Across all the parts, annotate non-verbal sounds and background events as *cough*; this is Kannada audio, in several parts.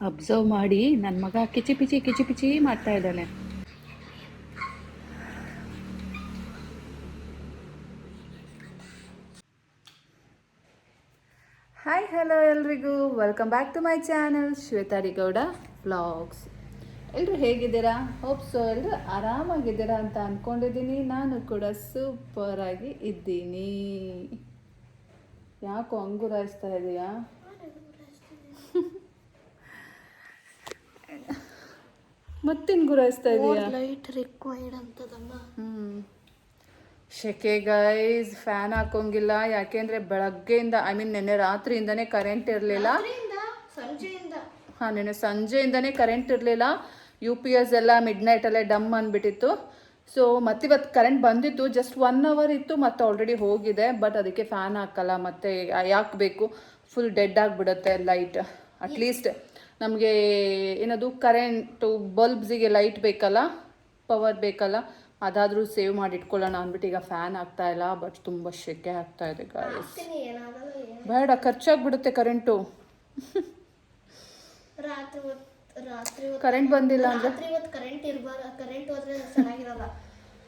ಅಬ್ಸರ್ವ್ ಮಾಡಿ ನನ್ನ ಮಗ ಕಿಚಿ ಪಿಚಿ ಕಿಚಿ ಪಿಚಿ ಮಾಡ್ತಾ ಇದ್ದಾನೆ. ಹಾಯ್ ಹಲೋ ಎಲ್ರಿಗೂ. Welcome back to my channel Shwetari Gowda vlogs ಎಲ್ಲರೂ ಹೇಗಿದ್ದೀರಾ? ಹೋಪ್ಸು ಎಲ್ಲರೂ ಆರಾಮಾಗಿದ್ದೀರಾ ಅಂತ ಅಂದ್ಕೊಂಡಿದ್ದೀನಿ ನಾನು ಕೂಡ ಸೂಪರ್ ಆಗಿ ಇದ್ದೀನಿ. ಯಾಕೋ ಅಂಗುರಾಯಿಸ್ತಾ ಇದೆಯಾ? *laughs* ಮತ್ತೇನು ಗುರಾಯಿಸ್ತಾ ಇದೆಯಾ? ಲೈಟ್ ರಿಕ್ವೈರ್ಡ್ ಅಂತದಮ್ಮ. ಹ್ಮ್. ಶೆಕೆ ಗೈಸ್ ಫ್ಯಾನ್ ಹಾಕೋಂಗಿಲ್ಲ. ಯಾಕೆಂದ್ರೆ ಬೆಳಗ್ಗೆಯಿಂದ ಐ ಮೀನ್ ನೆನ್ನೆ ರಾತ್ರಿಯಿಂದನೇ ಕರೆಂಟ್ ಇರಲಿಲ್ಲ. ಹಾಂ ನೆನ್ನೆ ಸಂಜೆಯಿಂದನೇ ಕರೆಂಟ್ ಇರಲಿಲ್ಲ. ಯು ಪಿ ಎಸ್ ಎಲ್ಲ ಮಿಡ್ ನೈಟಲ್ಲೇ ಡಮ್ ಅಂದ್ಬಿಟ್ಟಿತ್ತು. ಸೊ ಮತ್ತಿವತ್ತು ಕರೆಂಟ್ ಬಂದಿತ್ತು. ಜಸ್ಟ್ ಒನ್ ಅವರ್ ಇತ್ತು ಮತ್ತೆ ಆಲ್ರೆಡಿ ಹೋಗಿದೆ. ಬಟ್ ಅದಕ್ಕೆ ಫ್ಯಾನ್ ಹಾಕಲ್ಲ ಮತ್ತೆ ಯಾಕೆ ಬೇಕು? ಫುಲ್ ಡೆಡ್ ಆಗಿಬಿಡುತ್ತೆ ಲೈಟ್ ಅಟ್ಲೀಸ್ಟ್ ನಮಗೆ ಏನದು ಕರೆಂಟು ಬಲ್ಬ್ಸಿಗೆ ಲೈಟ್ ಬೇಕಲ್ಲ ಪವರ್ ಬೇಕಲ್ಲ ಅದಾದರೂ ಸೇವ್ ಮಾಡಿ ಇಟ್ಕೊಳ್ಳೋಣ ಅಂದ್ಬಿಟ್ಟು ಈಗ ಫ್ಯಾನ್ ಆಗ್ತಾ ಇಲ್ಲ ಬಟ್ ತುಂಬ ಶೆಕೆ ಆಗ್ತಾ ಇದೆ ಗಾಯಸ್ ಬೇಡ ಖರ್ಚಾಗ್ಬಿಡುತ್ತೆ ಕರೆಂಟು. ಕರೆಂಟ್ ಬಂದಿಲ್ಲ ಅಂದ್ರೆ? ಕರೆಂಟ್ ಕರೆಂಟ್ ಹೋದ್ರೆ ಚೆನ್ನಾಗಿರಲ್ಲ.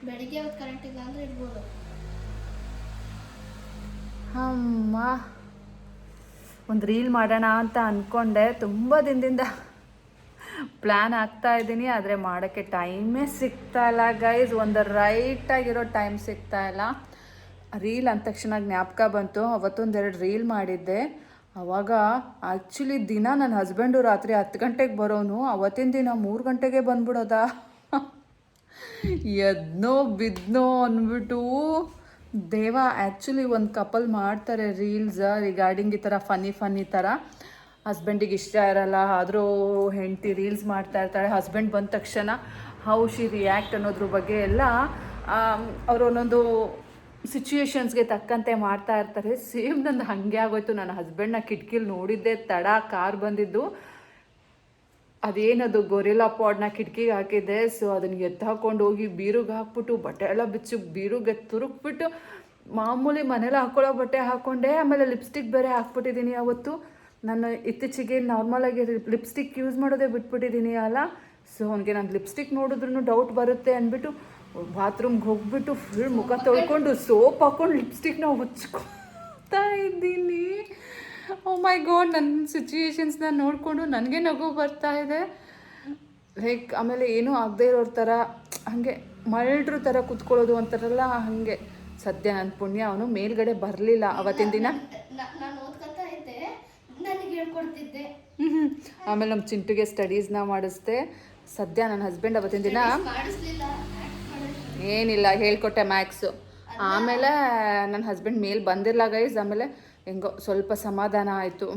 ಬೆಳಿಗ್ಗೆ ಹೊತ್ತು ಕರೆಂಟ್ ಇಲ್ಲ ಅಂದ್ರೆ ಇರ್ಬೋದು. ಅಮ್ಮ ಒಂದು ರೀಲ್ ಮಾಡೋಣ ಅಂತ ಅಂದ್ಕೊಂಡೆ ತುಂಬ ದಿನದಿಂದ ಪ್ಲ್ಯಾನ್ ಆಗ್ತಾ ಇದ್ದೀನಿ, ಆದರೆ ಮಾಡೋಕ್ಕೆ ಟೈಮೇ ಸಿಗ್ತಾ ಇಲ್ಲ ಗೈಸ್ ಒಂದು ರೈಟಾಗಿರೋ ಟೈಮ್ ಸಿಗ್ತಾ ಇಲ್ಲ. ರೀಲ್ ಅಂದ ತಕ್ಷಣ ಜ್ಞಾಪಕ ಬಂತು. ಅವತ್ತೊಂದೆರಡು ರೀಲ್ ಮಾಡಿದ್ದೆ. ಅವಾಗ ಆ್ಯಕ್ಚುಲಿ ದಿನ ನನ್ನ ಹಸ್ಬೆಂಡು ರಾತ್ರಿ ಹತ್ತು ಗಂಟೆಗೆ ಬರೋನು. ಅವತ್ತಿನ ದಿನ ಮೂರು ಗಂಟೆಗೆ ಬಂದ್ಬಿಡೋದಾ? ಎದ್ನೋ ಬಿದ್ನೋ ಅಂದ್ಬಿಟ್ಟು ದೇವ ಆ್ಯಕ್ಚುಲಿ ಒಂದು ಕಪಲ್ ಮಾಡ್ತಾರೆ ರೀಲ್ಸ್ ರಿಗಾರ್ಡಿಂಗ್ ಈ ಥರ ಫನ್ನಿ ಫನ್ನಿ ಥರ ಹಸ್ಬೆಂಡಿಗೆ ಇಷ್ಟ ಇರಲ್ಲ, ಆದರೂ ಹೆಂಡತಿ ರೀಲ್ಸ್ ಮಾಡ್ತಾ ಇರ್ತಾಳೆ. ಹಸ್ಬೆಂಡ್ ಬಂದ ತಕ್ಷಣ ಹೌ ಶಿ ರಿಯಾಕ್ಟ್ ಅನ್ನೋದ್ರ ಬಗ್ಗೆ ಎಲ್ಲ ಅವರು ಒಂದೊಂದು ಸಿಚುಯೇಷನ್ಸ್ಗೆ ತಕ್ಕಂತೆ ಮಾಡ್ತಾ ಇರ್ತಾರೆ. ಸೇಮ್ ನಂದು ಹಾಗೆ ಆಗೋಯ್ತು. ನನ್ನ ಹಸ್ಬೆಂಡ್ನ ಕಿಟಕಿಲಿ ನೋಡಿದ್ದೆ, ತಡ, ಕಾರ್ ಬಂದಿದ್ದು. ಅದೇನದು ಗೊರಿಲ್ಲಾ ಪಾಡ್ನ ಕಿಟಕಿಗೆ ಹಾಕಿದ್ದೆ ಸೊ ಅದನ್ನ ಎತ್ತು ಹಾಕೊಂಡು ಹೋಗಿ ಬೀರುಗೆ ಹಾಕ್ಬಿಟ್ಟು ಬಟ್ಟೆ ಎಲ್ಲ ಬಿಚ್ಚು, ಬೀರುಗೆ ತುರುಕ್ಬಿಟ್ಟು ಮಾಮೂಲಿ ಮನೇಲಿ ಹಾಕೊಳ್ಳೋ ಬಟ್ಟೆ ಹಾಕ್ಕೊಂಡೆ ಆಮೇಲೆ ಲಿಪ್ಸ್ಟಿಕ್ ಬೇರೆ ಹಾಕ್ಬಿಟ್ಟಿದ್ದೀನಿ ಅವತ್ತು ನಾನು ಇತ್ತೀಚೆಗೆ ನಾರ್ಮಲಾಗಿ ಲಿಪ್ಸ್ಟಿಕ್ ಯೂಸ್ ಮಾಡೋದೇ ಬಿಟ್ಬಿಟ್ಟಿದ್ದೀನಿ ಅಲ್ಲ ಸೊ ಅವನಿಗೆ ನಾನು ಲಿಪ್ಸ್ಟಿಕ್ ನೋಡಿದ್ರೂ ಡೌಟ್ ಬರುತ್ತೆ ಅಂದ್ಬಿಟ್ಟು ಬಾತ್ರೂಮ್ಗೆ ಹೋಗ್ಬಿಟ್ಟು ಫುಲ್ ಮುಖ ತೊಳ್ಕೊಂಡು ಸೋಪ್ ಹಾಕೊಂಡು ಲಿಪ್ಸ್ಟಿಕ್ನ ಹುಚ್ಕೊತಾ ಇದ್ದೀನಿ. ಓ ಮೈ ಗಾಡ್ ನನ್ನ ಸಿಚುಯೇಷನ್ಸ್ನ ನೋಡಿಕೊಂಡು ನನಗೆ ನಗು ಬರ್ತಾ ಇದೆ. ಲೈಕ್ ಆಮೇಲೆ ಏನೂ ಆಗದೆ ಇರೋರ ಥರ ಹಾಗೆ ಮರಳ್ರ ಥರ ಕುತ್ಕೊಳ್ಳೋದು ಅಂತಾರಲ್ಲ ಹಾಗೆ. ಸದ್ಯ ನನ್ನ ಪುಣ್ಯ ಅವನು ಮೇಲ್ಗಡೆ ಬರಲಿಲ್ಲ ಅವತ್ತಿನ ದಿನ. ಆಮೇಲೆ ನಮ್ಮ ಚಿಂಟುಗೆ ಸ್ಟಡೀಸ್ನ ಮಾಡಿಸ್ದೆ. ಸದ್ಯ ನನ್ನ ಹಸ್ಬೆಂಡ್ ಅವತ್ತಿನ ದಿನ. ಏನಿಲ್ಲ ಹೇಳ್ಕೊಟ್ಟೆ ಮ್ಯಾಕ್ಸು ಆಮೇಲೆ ನನ್ನ ಹಸ್ಬೆಂಡ್ ಮೇಲೆ ಬಂದಿರಲ್ಲ ಗೈಸ್ ಆಮೇಲೆ ಹೆಂಗೋ ಸ್ವಲ್ಪ ಸಮಾಧಾನ ಆಯಿತು.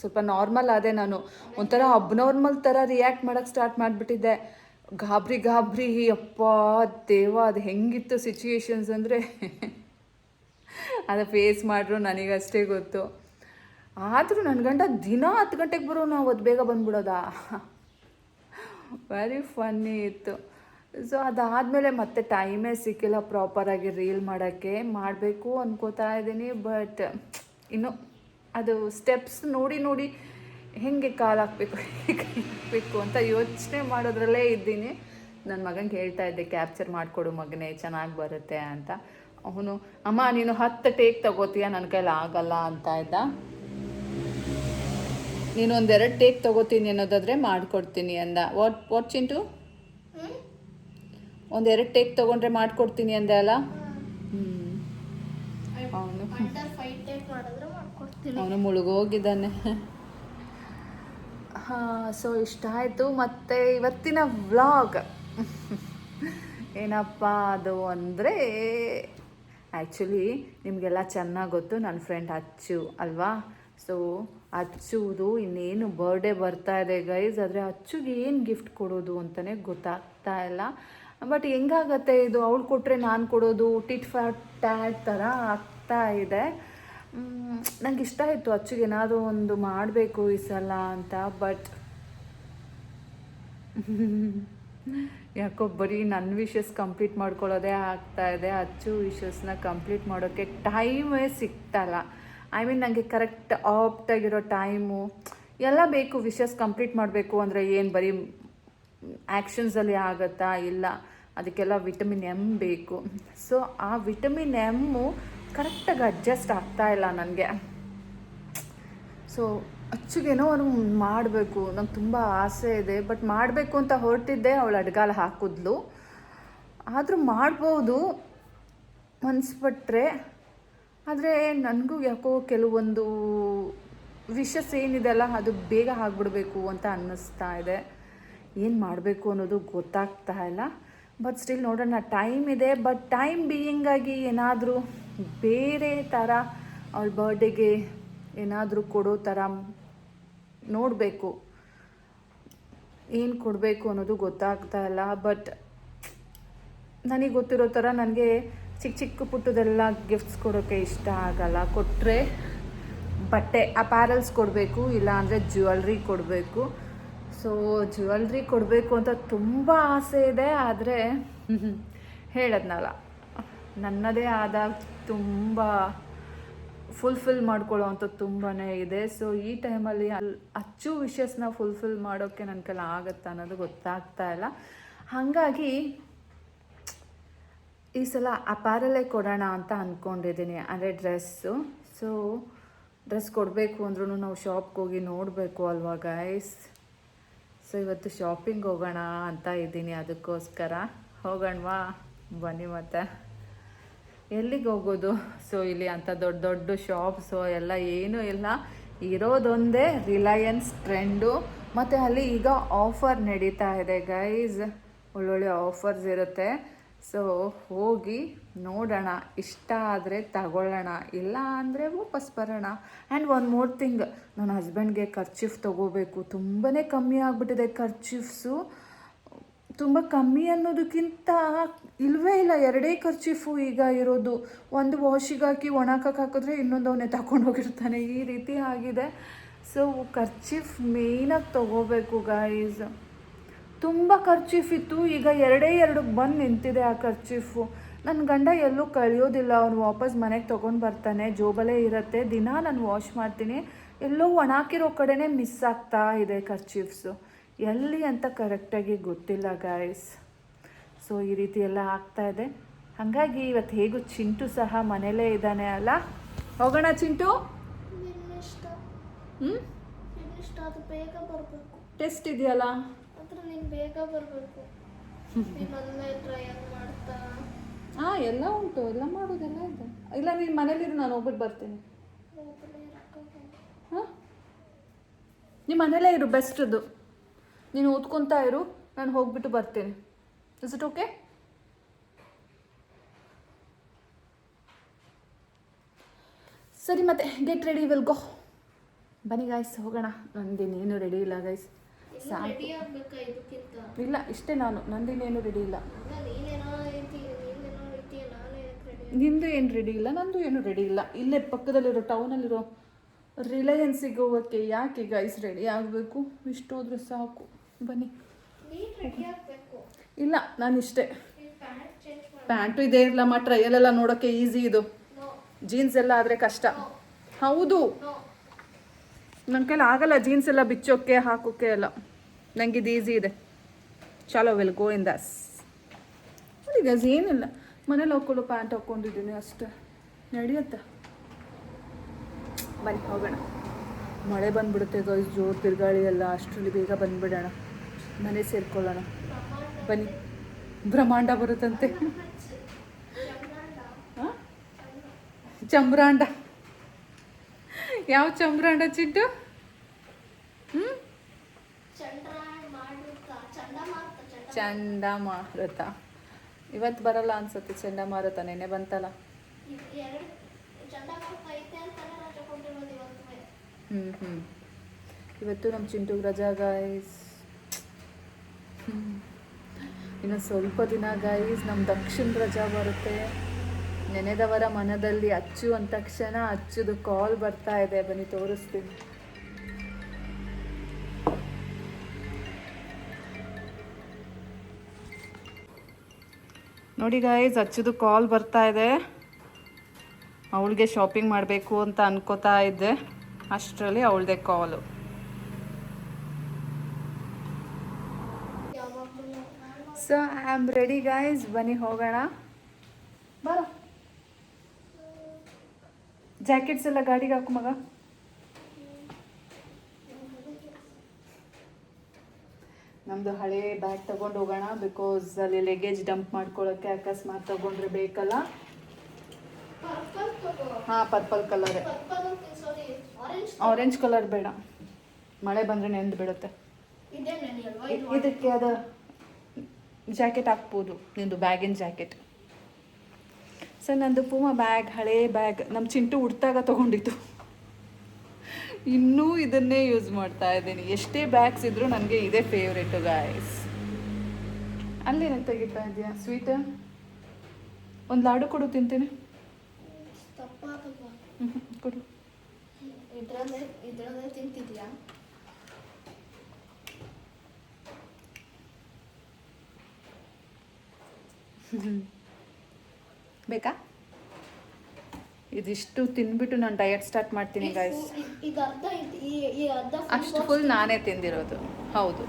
ಸ್ವಲ್ಪ ನಾರ್ಮಲ್ ಆದೆ ನಾನು. ಒಂಥರ ಅಬ್ನಾರ್ಮಲ್ ಥರ ರಿಯಾಕ್ಟ್ ಮಾಡೋಕ್ಕೆ ಸ್ಟಾರ್ಟ್ ಮಾಡಿಬಿಟ್ಟಿದ್ದೆ. ಗಾಬ್ರಿ ಗಾಬ್ರಿ ಅಪ್ಪ ದೇವ, ಅದು ಹೆಂಗಿತ್ತು ಸಿಚುಯೇಷನ್ಸ್ ಅಂದರೆ. ಅದು ಫೇಸ್ ಮಾಡ್ರು ನನಗಷ್ಟೇ ಗೊತ್ತು. ಆದರೂ ನನ್ನ ಗಂಡ ದಿನ ಹತ್ತು ಗಂಟೆಗೆ ಬರೋ ನಾವು ಅದು ಬೇಗ ಬಂದ್ಬಿಡೋದಾ? ವೆರಿ ಫನ್ನಿ ಇತ್ತು. ಸೊ ಅದಾದಮೇಲೆ ಮತ್ತೆ ಟೈಮೇ ಸಿಕ್ಕಿಲ್ಲ ಪ್ರಾಪರಾಗಿ ರೀಲ್ ಮಾಡೋಕ್ಕೆ. ಮಾಡಬೇಕು ಅನ್ಕೋತಾ ಇದ್ದೀನಿ ಬಟ್ ಇನ್ನು ಅದು ಸ್ಟೆಪ್ಸ್ ನೋಡಿ ನೋಡಿ ಹೆಂಗೆ ಕಾಲು ಹಾಕಬೇಕು ಹೇಗೆ ಹಾಕಬೇಕು ಅಂತ ಯೋಚನೆ ಮಾಡೋದ್ರಲ್ಲೇ ಇದ್ದೀನಿ. ನನ್ನ ಮಗನಿಗೆ ಹೇಳ್ತಾ ಇದ್ದೆ ಕ್ಯಾಪ್ಚರ್ ಮಾಡಿಕೊಡು ಮಗನೇ ಚೆನ್ನಾಗಿ ಬರುತ್ತೆ ಅಂತ. ಅವನು ಅಮ್ಮ ನೀನು ಹತ್ತು ಟೇಕ್ ತಗೋತೀಯ? ನನ್ನ ಕೈಲಿ ಆಗಲ್ಲ ಅಂತ ಇದ್ದ. ನೀನು ಒಂದೆರಡು ಟೇಕ್ ತಗೋತೀನಿ ಅನ್ನೋದಾದರೆ ಮಾಡಿಕೊಡ್ತೀನಿ ಅಂದ. What what Chintu? ಒಂದೆರಡು ಟೇಕ್ ತೊಗೊಂಡ್ರೆ ಮಾಡಿಕೊಡ್ತೀನಿ ಅಂದೆ ಅಲ್ಲ ಹ್ಞೂ ಅವನು ಅಂಡರ್ ಫೈವ್ ಟೇಕ್ ಮಾಡಿದ್ರೆ ಮಾಡ್ಕೊಡ್ತೀನಿ ಅವನು ಮುಳುಗೋಗಿದ್ದಾನೆ. ಹಾಂ ಸೊ ಇಷ್ಟ ಆಯಿತು. ಮತ್ತು ಇವತ್ತಿನ ವ್ಲಾಗ್. ಏನಪ್ಪ ಅದು ಅಂದರೆ ಆ್ಯಕ್ಚುಲಿ ನಿಮಗೆಲ್ಲ ಚೆನ್ನಾಗಿ ಗೊತ್ತು ನನ್ನ ಫ್ರೆಂಡ್ ಅಚ್ಚು ಅಲ್ವಾ? ಸೊ ಅಚ್ಚುದು ಇನ್ನೇನು ಬರ್ಡೇ ಬರ್ತಾ ಇದೆ ಗೈಸ್ ಆದರೆ ಅಚ್ಚುಗೆ ಏನು ಗಿಫ್ಟ್ ಕೊಡೋದು ಅಂತಲೇ ಗೊತ್ತಾಗ್ತಾ ಇಲ್ಲ. ಬಟ್ ಹೆಂಗಾಗತ್ತೆ ಇದು? ಅವಳು ಕೊಟ್ಟರೆ ನಾನು ಕೊಡೋದು? ಟಿಟ್ ಫ್ಯಾಟ್ ಟ್ಯಾಟ್ ಥರ ಆಗ್ತಾ ಇದೆ. ನಂಗೆ ಇಷ್ಟ ಆಯಿತು, ಅಚ್ಚುಗೆ ಏನಾದರೂ ಒಂದು ಮಾಡಬೇಕು ಈ ಸಲ ಅಂತ ಬಟ್ ಯಾಕೋ ಬರೀ ನನ್ನ ವಿಷಸ್ ಕಂಪ್ಲೀಟ್ ಮಾಡ್ಕೊಳ್ಳೋದೇ ಆಗ್ತಾ ಇದೆ. ಅಚ್ಚು ವಿಷಸ್ನ ಕಂಪ್ಲೀಟ್ ಮಾಡೋಕ್ಕೆ ಟೈಮೇ ಸಿಗ್ತಲ್ಲ. ಐ ಮೀನ್ ನನಗೆ ಕರೆಕ್ಟ್ ಆಪ್ಟಾಗಿರೋ ಟೈಮು ಎಲ್ಲ ಬೇಕು ವಿಷಸ್ ಕಂಪ್ಲೀಟ್ ಮಾಡಬೇಕು ಅಂದರೆ ಏನು ಬರೀ ಆ್ಯಕ್ಷನ್ಸಲ್ಲಿ ಆಗುತ್ತಾ? ಇಲ್ಲ. ಅದಕ್ಕೆಲ್ಲ ವಿಟಮಿನ್ ಎಂ ಬೇಕು. ಸೊ ಆ ವಿಟಮಿನ್ ಎಮ್ಮು ಕರೆಕ್ಟಾಗಿ ಅಡ್ಜಸ್ಟ್ ಆಗ್ತಾ ಇಲ್ಲ ನನಗೆ. ಸೊ ಅಚ್ಚುಗೇನೋ ಅವನು ಮಾಡಬೇಕು, ನಂಗೆ ತುಂಬ ಆಸೆ ಇದೆ ಬಟ್ ಮಾಡಬೇಕು ಅಂತ ಹೊರಟಿದ್ದೆ ಅವಳು ಅಡ್ಗಾಲ ಹಾಕಿದ್ಲು. ಆದರೂ ಮಾಡ್ಬೋದು ಮನಸ್ಸು ಬಿಟ್ಟರೆ ಆದರೆ ನನಗೂ ಯಾಕೋ ಕೆಲವೊಂದು ವಿಷಸ್ ಏನಿದೆಲ್ಲ ಅದು ಬೇಗ ಆಗ್ಬಿಡ್ಬೇಕು ಅಂತ ಅನ್ನಿಸ್ತಾ ಇದೆ. ಏನು ಮಾಡಬೇಕು ಅನ್ನೋದು ಗೊತ್ತಾಗ್ತಾ ಇಲ್ಲ. ಬಟ್ ಸ್ಟಿಲ್ ನೋಡೋಣ ಟೈಮ್ ಇದೆ ಬಟ್ ಟೈಮ್ ಬೀಯಿಂಗಾಗಿ ಏನಾದರೂ ಬೇರೆ ಥರ ಅವ್ಳ ಬರ್ಡೇಗೆ ಏನಾದರೂ ಕೊಡೋ ಥರ ನೋಡಬೇಕು. ಏನು ಕೊಡಬೇಕು ಅನ್ನೋದು ಗೊತ್ತಾಗ್ತಾ ಇಲ್ಲ ಬಟ್ ನನಗೆ ಗೊತ್ತಿರೋ ಥರ ನನಗೆ ಚಿಕ್ಕ ಚಿಕ್ಕ ಪುಟ್ಟದೆಲ್ಲ ಗಿಫ್ಟ್ಸ್ ಕೊಡೋಕ್ಕೆ ಇಷ್ಟ ಆಗಲ್ಲ. ಕೊಟ್ಟರೆ ಬಟ್ಟೆ ಅಪ್ಯಾರಲ್ಸ್ ಕೊಡಬೇಕು ಇಲ್ಲ ಅಂದರೆ ಜ್ಯುವೆಲ್ರಿ ಕೊಡಬೇಕು. ಸೊ ಜ್ಯುವೆಲ್ರಿ ಕೊಡಬೇಕು ಅಂತ ತುಂಬ ಆಸೆ ಇದೆ, ಆದರೆ *laughs* ಹೇಳದ್ನಲ್ಲ. ನನ್ನದೇ ಆದ ತುಂಬ ಫುಲ್ಫಿಲ್ ಮಾಡ್ಕೊಳ್ಳೋ ಅಂಥದ್ದು ತುಂಬಾ ಇದೆ. ಸೊ ಈ ಟೈಮಲ್ಲಿ ಅಲ್ಲಿ ಅಚ್ಚು ವಿಷಸ್ನ ಫುಲ್ಫಿಲ್ ಮಾಡೋಕ್ಕೆ ನನ್ನ ಕೈಲಿ ಆಗುತ್ತಾ ಅನ್ನೋದು ಗೊತ್ತಾಗ್ತಾ ಇಲ್ಲ. ಹಾಗಾಗಿ, ಈ ಸಲ ಅಪಾರಲ್ಲೇ ಕೊಡೋಣ ಅಂತ ಅಂದ್ಕೊಂಡಿದ್ದೀನಿ ಅಂದರೆ ಡ್ರೆಸ್ಸು ಸೊ ಡ್ರೆಸ್ ಕೊಡಬೇಕು ಅಂದ್ರೂ ನಾವು ಶಾಪ್ಗೆ ಹೋಗಿ ನೋಡಬೇಕು ಅಲ್ವಾ ಗೈಸ್ ಸೊ ಇವತ್ತು ಶಾಪಿಂಗ್ ಹೋಗೋಣ ಅಂತ ಇದ್ದೀನಿ ಅದಕ್ಕೋಸ್ಕರ. ಹೋಗೋಣವಾ? ಬನ್ನಿ ಮತ್ತೆ. ಎಲ್ಲಿಗೆ ಹೋಗೋದು? ಸೊ ಇಲ್ಲಿ ಅಂಥ ದೊಡ್ಡ ದೊಡ್ಡ ಶಾಪ್ಸು ಎಲ್ಲ ಏನೂ ಇಲ್ಲ. ಇರೋದೊಂದೇ ರಿಲಯನ್ಸ್ ಟ್ರೆಂಡು ಮತ್ತು ಅಲ್ಲಿ ಈಗ ಆಫರ್ ನಡೀತಾ ಇದೆ ಗೈಸ್ ಒಳ್ಳೊಳ್ಳೆ ಆಫರ್ಸ್ ಇರುತ್ತೆ. ಸೊ ಹೋಗಿ ನೋಡೋಣ. ಇಷ್ಟ ಆದರೆ ತಗೊಳ್ಳೋಣ. ಇಲ್ಲ ಅಂದರೆ ವಾಪಸ್ ಬರೋಣ. ಆ್ಯಂಡ್ ಒನ್ ಮೋರ್ ಥಿಂಗ್ ನನ್ನ ಹಸ್ಬೆಂಡ್ಗೆ ಖರ್ಚಿಫ್ ತೊಗೋಬೇಕು. ತುಂಬಾ ಕಮ್ಮಿ ಆಗಿಬಿಟ್ಟಿದೆ ಖರ್ಚಿಫ್ಸು ತುಂಬ ಕಮ್ಮಿ ಅನ್ನೋದಕ್ಕಿಂತ ಇಲ್ಲವೇ ಇಲ್ಲ. ಎರಡೇ ಖರ್ಚಿಫು ಈಗ ಇರೋದು. ಒಂದು ವಾಶಿಗೆ ಹಾಕಿ ಒಣಕಕ್ಕೆ ಹಾಕಿದ್ರೆ ಇನ್ನೊಂದು ಅವನೇ ತಗೊಂಡು ಹೋಗಿರ್ತಾನೆ. ಈ ರೀತಿ ಆಗಿದೆ. ಸೊ ಖರ್ಚಿಫ್ ಮೇಯ್ನಾಗಿ ತೊಗೋಬೇಕು ಗಾಯಸ್ ತುಂಬ ಖರ್ಚಿಫ್ ಇತ್ತು. ಈಗ ಎರಡೇ ಎರಡು ಬಂದು ನಿಂತಿದೆ ಆ ಖರ್ಚಿಫು. ನನ್ನ ಗಂಡ ಎಲ್ಲೂ ಕಳಿಯೋದಿಲ್ಲ. ಅವನು ವಾಪಸ್ ಮನೆಗೆ ತೊಗೊಂಡು ಬರ್ತಾನೆ. ಜೋಬಲೇ ಇರುತ್ತೆ. ದಿನ ನಾನು ವಾಶ್ ಮಾಡ್ತೀನಿ. ಎಲ್ಲೋ ಒಣಾಕಿರೋ ಕಡೆನೇ ಮಿಸ್ ಆಗ್ತಾ ಇದೆ ಖರ್ಚಿಫ್ಸು. ಎಲ್ಲಿ ಅಂತ ಕರೆಕ್ಟಾಗಿ ಗೊತ್ತಿಲ್ಲ ಗಾಯ್ಸ್ ಸೊ ಈ ರೀತಿ ಎಲ್ಲ ಆಗ್ತಾ ಇದೆ. ಹಾಗಾಗಿ ಇವತ್ತು ಹೇಗೂ ಚಿಂಟು ಸಹ ಮನೇಲೇ ಇದ್ದಾನೆ ಅಲ್ಲ? ಹೋಗೋಣ ಚಿಂಟು. ಹ್ಞೂ ಟೆಸ್ಟ್ ಇದೆಯಲ್ಲ? ಬೇಗ ಬರಬೇಕು. ಹಾಂ ಎಲ್ಲ ಉಂಟು. ಎಲ್ಲ ಮಾಡೋದೆಲ್ಲ ಇದೆ. ಇಲ್ಲ ನೀನು ಮನೇಲಿರು ನಾನು ಹೋಗ್ಬಿಟ್ಟು ಬರ್ತೀನಿ. ಹಾಂ? ನಿಮ್ಮ ಮನೇಲೇ ಇರು ಬೆಸ್ಟದು ನೀನು ಓದ್ಕೊತಾ ಇರು ನಾನು ಹೋಗ್ಬಿಟ್ಟು ಬರ್ತೇನೆ. ಇಸ್ ಇಟ್ ಓಕೆ ಸರಿ ಮತ್ತೆ ಗೆಟ್ ರೆಡಿ ವಿಲ್ ಗೋ ಬನ್ನಿ ಗಾಯ್ಸ್ ಹೋಗೋಣ. ನಂದಿನೇನು ರೆಡಿ ಇಲ್ಲ ಇದಕ್ಕಿಂತ? ಇಲ್ಲ ಇಷ್ಟೇ ನಾನು. ನಂದಿನೇನು ರೆಡಿ ಇಲ್ಲ. ನಿಂದು ಏನು ರೆಡಿ ಇಲ್ಲ ನಂದು ಏನು ರೆಡಿ ಇಲ್ಲ. ಇಲ್ಲೇ ಪಕ್ಕದಲ್ಲಿರೋ ಟೌನಲ್ಲಿರೋ ರಿಲಯನ್ಸಿಗೆ ಹೋಗೋಕ್ಕೆ ಯಾಕೆ ಗೈಸ್ ರೆಡಿ ಆಗಬೇಕು? ಇಷ್ಟೋದ್ರೆ ಸಾಕು. ಬನ್ನಿ. ಇಲ್ಲ ನಾನು ಇಷ್ಟೇ. ಪ್ಯಾಂಟ್ ಇದೆ ಇರಲಮ್ಮ ಟ್ರಯಲೆಲ್ಲ ನೋಡೋಕ್ಕೆ ಈಸಿ ಇದು. ಜೀನ್ಸ್ ಎಲ್ಲ ಆದರೆ ಕಷ್ಟ. ಹೌದು. ನನ್ನ ಕೈಲಿ ಆಗಲ್ಲ ಜೀನ್ಸ್ ಎಲ್ಲ ಬಿಚ್ಚೋಕ್ಕೆ ಹಾಕೋಕ್ಕೆ ಎಲ್ಲ. ನನಗೆ ಇದು ಈಸಿ ಇದೆ. ಚಲೋ ವಿಲ್ ಗೋ ಇನ್ ದಸ್ ಈಗ ಏನಿಲ್ಲ. ಮನೇಲಿ ಹಾಕೊಂಡು ಪ್ಯಾಂಟ್ ಹಾಕ್ಕೊಂಡಿದ್ದೀನಿ ಅಷ್ಟೇ. ನಡೆಯುತ್ತೆ? ಬನ್ನಿ ಹೋಗೋಣ. ಮಳೆ ಬಂದ್ಬಿಡುತ್ತೆ ಗೈಸ್ ಜೋರು ತಿರುಗಾಳಿ ಎಲ್ಲ. ಅಷ್ಟರಲ್ಲಿ ಬೇಗ ಬಂದ್ಬಿಡೋಣ. ಮನೆ ಸೇರ್ಕೊಳ್ಳೋಣ. ಬನ್ನಿ. ಬ್ರಹ್ಮಾಂಡ ಬರುತ್ತಂತೆ. ಆ? ಚಮ್ರಾಂಡ ಯಾವ ಚಮ್ರಾಂಡ ಚಿಟ್ಟು? ಹ್ಞೂ ಚಂಡಮಾರುತ. ಚಂಡ ಇವತ್ತು ಬರಲ್ಲ ಅನ್ಸುತ್ತೆ ಚಂಡಮಾರುತ ನೆನೆ ಬಂತಲ್ಲ. ಹ್ಞೂ ಹ್ಞೂ ಇವತ್ತು ನಮ್ಮ ಚಿಂಟು ರಜಾ ಗಾಯ್ಸ್ ಇನ್ನು ಸ್ವಲ್ಪ ದಿನ ಗೈಸ್ ನಮ್ಮ ದಕ್ಷಿಣ ರಜಾ ಬರುತ್ತೆ. ನೆನೆದವರ ಮನದಲ್ಲಿ ಅಚ್ಚು ಅಂದ ತಕ್ಷಣ ಅಚ್ಚುದು ಕಾಲ್ ಬರ್ತಾ ಇದೆ. ಬನ್ನಿ, ತೋರಿಸ್ತೀನಿ. ನೋಡಿ ಗಾಯ್ಸ್ ಅಚ್ಚುದು ಕಾಲ್ ಬರ್ತಾ ಇದೆ. ಅವಳಿಗೆ ಶಾಪಿಂಗ್ ಮಾಡಬೇಕು ಅಂತ ಅನ್ಕೋತಾ ಇದ್ದೆ. ಅಷ್ಟರಲ್ಲಿ ಅವಳದೇ call so I am ready guys ಬನ್ನಿ ಹೋಗೋಣ. ಬರ. ಜಾಕೆಟ್ಸ್ ಎಲ್ಲ ಗಾಡಿಗೆ ಹಾಕು ಮಗ. ನಮ್ಮದು ಹಳೆ ಬ್ಯಾಗ್ ತಗೊಂಡು ಹೋಗೋಣ ಬಿಕಾಸ್ ಅಲ್ಲಿ ಲಗೇಜ್ ಡಂಪ್ ಮಾಡ್ಕೊಳ್ಳೋಕ್ಕೆ ಅಕಸ್ಮಾತ್ ತಗೊಂಡ್ರೆ ಬೇಕಲ್ಲ? ಹಾಂ ಪರ್ಪಲ್ ಕಲರ್ ಆರೆಂಜ್ ಕಲರ್ ಬೇಡ. ಮಳೆ ಬಂದರೆ ನೆಂದು ಬಿಡುತ್ತೆ ಇದಕ್ಕೆ ಅದು ಜಾಕೆಟ್ ಹಾಕ್ಬೋದು ನಿಂದು ಬ್ಯಾಗಿನ ಜಾಕೆಟ್. ಸರ್ ನಂದು ಪೂಮ ಬ್ಯಾಗ್ ಹಳೇ ಬ್ಯಾಗ್ ನಮ್ಮ ಚಿಂಟು ಹುಡ್ತಾಗ ತೊಗೊಂಡಿತ್ತು ಇನ್ನೂ ಇದನ್ನೇ ಯೂಸ್ ಮಾಡ್ತಾ ಇದ್ದೀನಿ. ಎಷ್ಟೇ ಬ್ಯಾಗ್ಸ್ ಇದ್ರೂ ನನಗೆ ಇದೇ ಫೇವ್ರೇಟು ಗಾಯ್ಸ್ ಅಲ್ಲೇನ ತೆಗಿತಾ ಇದೆಯಾ ಸ್ವೀಟ್ ಒಂದು ಲಾಡು ಕೊಡು ತಿಂತೀನಿ. ಕೊಡು. *laughs* ಬೇಕಾ? ಇದಿಷ್ಟು ತಿಂದ್ಬಿಟ್ಟು ನಾನು ಡಯಟ್ ಸ್ಟಾರ್ಟ್ ಮಾಡ್ತೀನಿ ಗಾಯ್ಸ್ ಅಷ್ಟು ಫುಲ್ ನಾನೇ ತಿಂದಿರೋದು. ಹೌದು.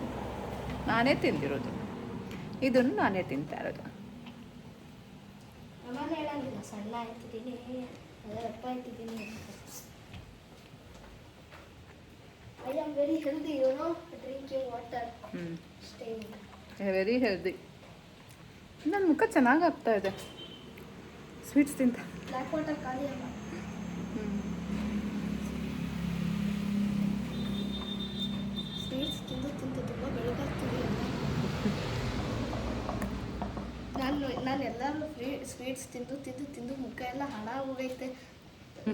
ನಾನೇ ತಿಂದಿರೋದು. ಇದನ್ನು ನಾನೇ ತಿಂತಾ ಇರೋದು. ವೆರಿ ಹೇಳಂಗಿಲ್ಲ ನನ್ನ ಮುಖ ಚೆನ್ನಾಗಿ ಆಗ್ತಾ ಇದೆ. ಸ್ವೀಟ್ಸ್ ತಿಂತ. ನಾನು ನಾನು ಎಲ್ಲರೂ ಫ್ರೀ ಸ್ವೀಟ್ಸ್ ತಿಂದು ತಿಂದು ತಿಂದು ಮುಖ ಎಲ್ಲ ಹಾಳಾಗೋಗೈತೆ.